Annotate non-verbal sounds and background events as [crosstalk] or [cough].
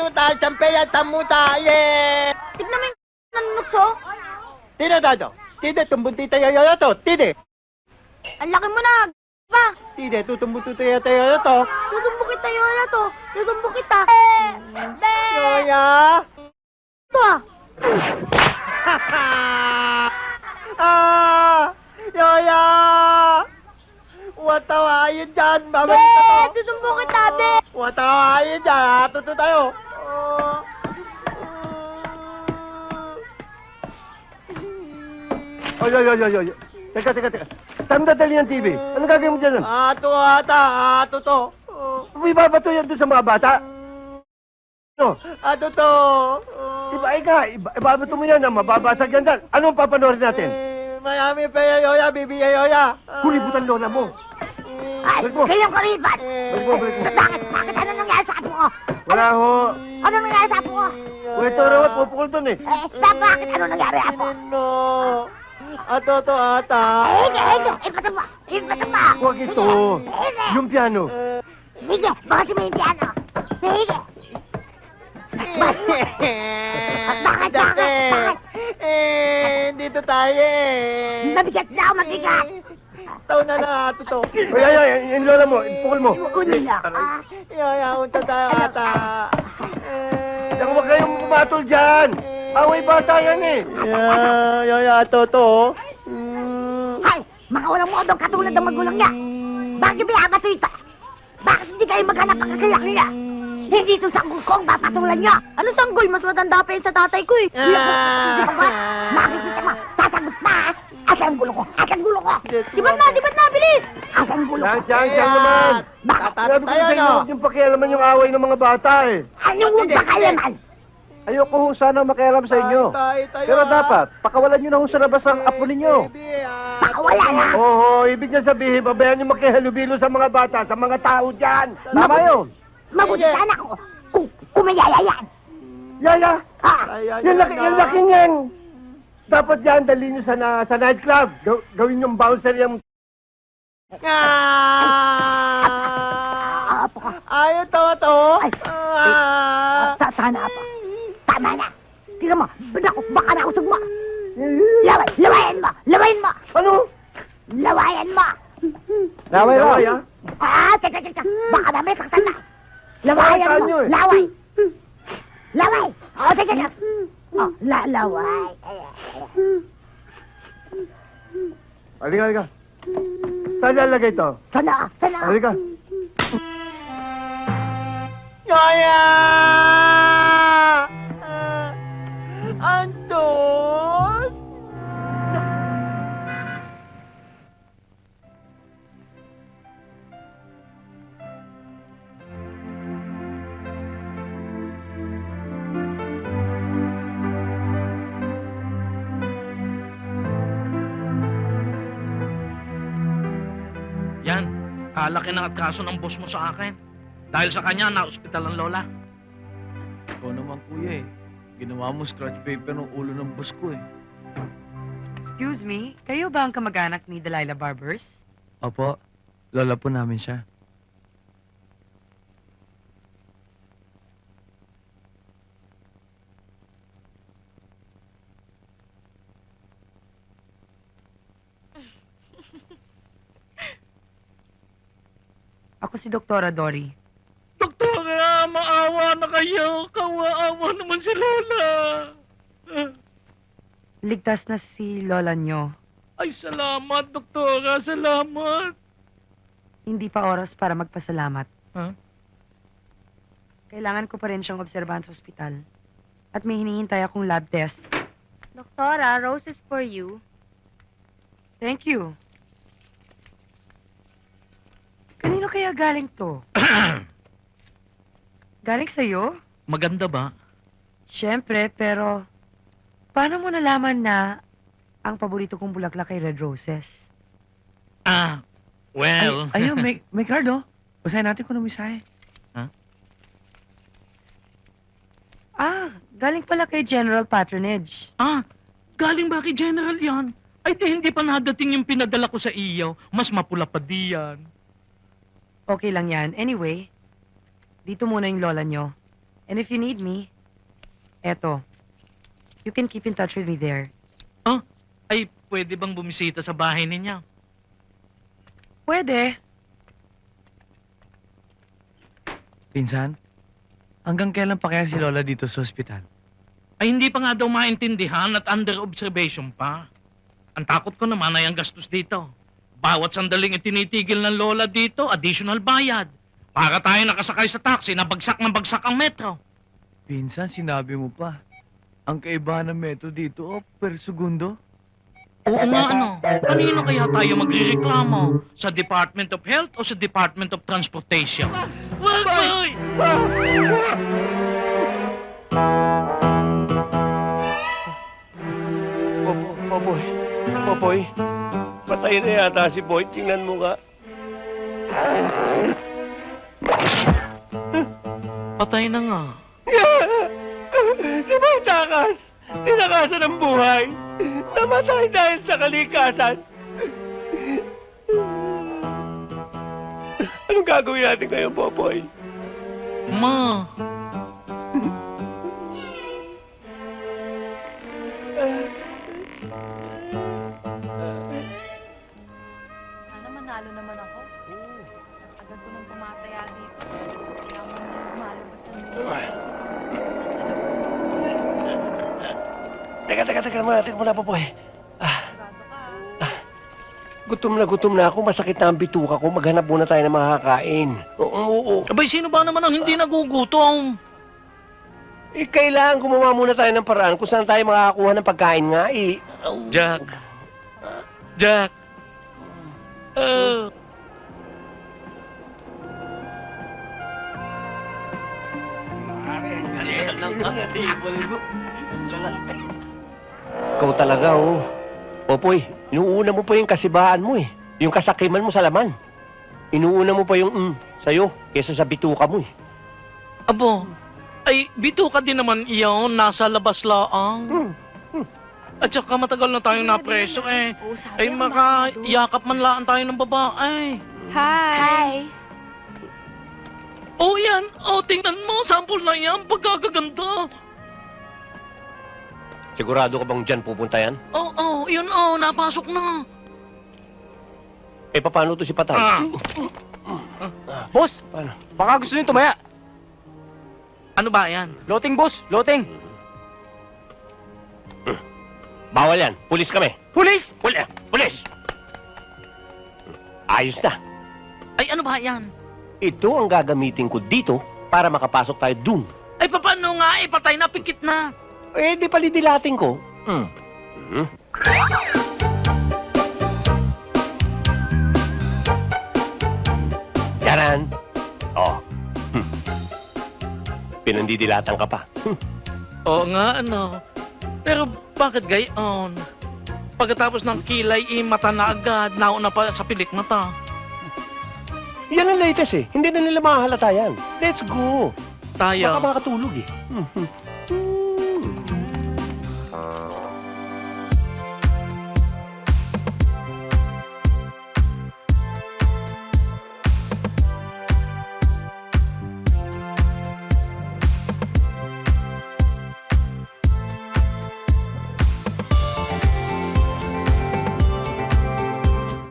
tutal, champeya, tamuta, yeah! Tignan mo yung nanunukso. Tino dado? Tide, tumbun tita yoyo to. Tide. Ang laki mo na. Ba? Tide, tutumbun tita yoyo to. Tutumbo kita yun na to. Tutumbo kita. Yoya! Ito ah. [laughs] ah! Yoya! Watawain dyan, babalik ka to. Tutumbo kita, be! Watawain dyan, hatuto tayo. Oy, oy, oy, oy, oy. Teka, teka, teka. Saan dadali ang TV? Ano gagawin mo dyan? Ato ata, ato to. May babato yan doon sa mga bata. No, Ato to. iba ka, iba, ibabato mo yan, ah, mababasag yan dyan. Anong papanoorin natin? Eh, Mayami pa yoya, bibi yoya. Kulibutan lola mo. Ay, Balik mo. kayong kariban! Balik mo, balik mo. Bakit? Bakit? Ano nangyari sa apo ko? Wala ho. Ano nangyari sa apo ko? Ito rawat, pupukul doon eh. Eh, ba, bakit? Ano nangyari, apo? No. Ato to ata. Eh, hindi, hindi. Ipatong mo. Ipatong mo. Huwag ito. Hindi. Yung piano. Sige, bakit may piano? Sige. Bakit? Bakit? Eh, dito tayo eh. Mabigat daw, mabigat. Taon na na ato to. Oy, ay, ay, yung lola mo, pukul mo. Kunin na. Ah, Yoya, unta tayo ata. Eh. Huwag kayong pumatol dyan. Away bata yan eh. Yeah, yoya, ato to. Mm. Hay, mga walang modong katulad ng magulang niya. Bakit may abato ito? Bakit hindi kayo maghanap ang kakilakila? Hindi ito sanggol ko ang papatulan niya. Ano sanggol? Mas matanda pa yun sa tatay ko eh. Hindi ko ba? Makikita mo, sasagot pa. Asan ang gulo ko? Asan ang gulo ko? Dibat na, dibat na, bilis! Asan ang gulo ko? Yan, yan, yan naman. Bakit? Sabi ko tayo, sa inyo, no? huwag niyong pakialaman yung away ng mga bata eh. Anong huwag ba man? Ayoko ho sana makialam sa inyo. Tayo, tayo, Pero ah. dapat, pakawalan nyo na ho sa labas ang apo ninyo. Ah, Baka wala na. Oo, ibig niya sabihin, babayan niyo makihalubilo sa mga bata, sa mga tao dyan. Tama yun. Mabuti sana ako kung kumayaya yan. Yaya, Ha? Ay, yan laki, na. laki yan. Dapat yan, dali niyo sa, na, sa nightclub. Gaw- gawin yung bouncer yung... Ah! Apo ka. Ayaw to to. Ay. Ah! Sa sana apo. Tama na. Tingnan mo, naku, baka na ako sugma. Laway, lawayan mo, lawayan mo, Ano? lawayan mo. Laway Laway, lang. Ah, teka, teka, baka na may saktan na. Lawayan Saktan mo, nyo eh. laway. Laway. Oh, teka, teka. Oh, la, laway. Ay, ay, ay. Halika, halika. Saan lalagay to? Sana, sana. Halika. Yoya! Kalaki ng at kaso ng boss mo sa akin. Dahil sa kanya, na-hospital ang lola. Ikaw naman kuya eh. Ginawa mo scratch paper ng ulo ng boss ko eh. Excuse me, kayo ba ang kamag-anak ni Delilah Barbers? Opo, lola po namin siya. Ako si Doktora Dory. Doktora, maawa na kayo. Kawaawa naman si lola. Ligtas na si lola nyo. Ay, salamat, doktora. Salamat. Hindi pa oras para magpasalamat. Huh? Kailangan ko pa rin siyang obserbahan sa ospital. At may hinihintay akong lab test. Doktora, roses for you. Thank you. Kanino kaya galing to? [clears throat] galing sa'yo? Maganda ba? Siyempre, pero... Paano mo nalaman na ang paborito kong bulaklak ay red roses? Ah, well... Ay, ayun, may, [laughs] may card oh. Basahin natin kung ano may sahe. Ah, galing pala kay General Patronage. Ah, galing ba kay General yan? Ay, di, hindi pa nadating yung pinadala ko sa iyo. Mas mapula pa diyan. Okay lang yan. Anyway, dito muna yung lola nyo. And if you need me, eto, you can keep in touch with me there. Ay, pwede bang bumisita sa bahay ninyo? Pwede. Pinsan, hanggang kailan pa kaya si Lola dito sa ospital? Ay, hindi pa nga daw maintindihan at under observation pa. Ang takot ko naman ay ang gastos dito. Bawat sandaling itinitigil ng lola dito, additional bayad. Para tayo nakasakay sa taxi na bagsak ng bagsak ang metro. Pinsan, sinabi mo pa. Ang kaibahan ng metro dito, oh, per segundo. Oo nga ano, kanino kaya tayo magrereklamo? Sa Department of Health o sa Department of Transportation? Wag, boy! Popo, Popoy, Popoy, patay na yata si Boy. Tingnan mo nga. Patay na nga. si Boy Takas! Tinakasan ng buhay! Namatay dahil sa kalikasan! Anong gagawin natin ngayon, Popoy? Ma, [laughs] Teka, teka, teka muna, teka muna, Popoy. Sigurado ka. Gutom na gutom na ako, masakit na ang bituka ko. Maghanap muna tayo ng makakain. Oo, oo. abay sino ba naman ang hindi nagugutom? Eh, kailangan gumawa muna tayo ng paraan kung saan tayo makakakuha ng pagkain nga, eh. Jack. Jack. Uh, Ikaw talaga, oh. Popoy, inuuna mo pa yung kasibaan mo, eh. Yung kasakiman mo sa laman. Inuuna mo pa yung mm sa'yo, kesa sa bituka mo, eh. abo, ay bito ka din naman iyon, nasa labas laang. At saka matagal na tayong napreso eh. Ay makayakap man laan tayo ng babae. Hi! Oh yan, oh tingnan mo, sample na yan, pagkagaganda. Sigurado ka bang dyan pupunta yan? Oh, oh, yun oh, napasok na. Eh, paano to si Patay? Ah, Boss, Paano? baka gusto niyo tumaya. ano ba yan? Loting, boss. Loting. Bawal yan. Pulis kami. Pulis! Pulis! Pulis! Ayos na. Ay ano ba yan? Ito ang gagamitin ko dito para makapasok tayo dun. Ay paano nga eh, patay na, pikit na. Eh, di palidilating ko. Hmm. Hmm. Yaran! Oh. Hmm. Pinandidilatan ka pa. Oo nga, ano. Pero bakit gayon? Pagkatapos ng kilay, eh, mata na agad, nauna pa sa pilik mata. Yan ang latest eh. Hindi na nila mahalata yan. Let's go. Tayo. Baka makatulog eh. Hmm, hmm.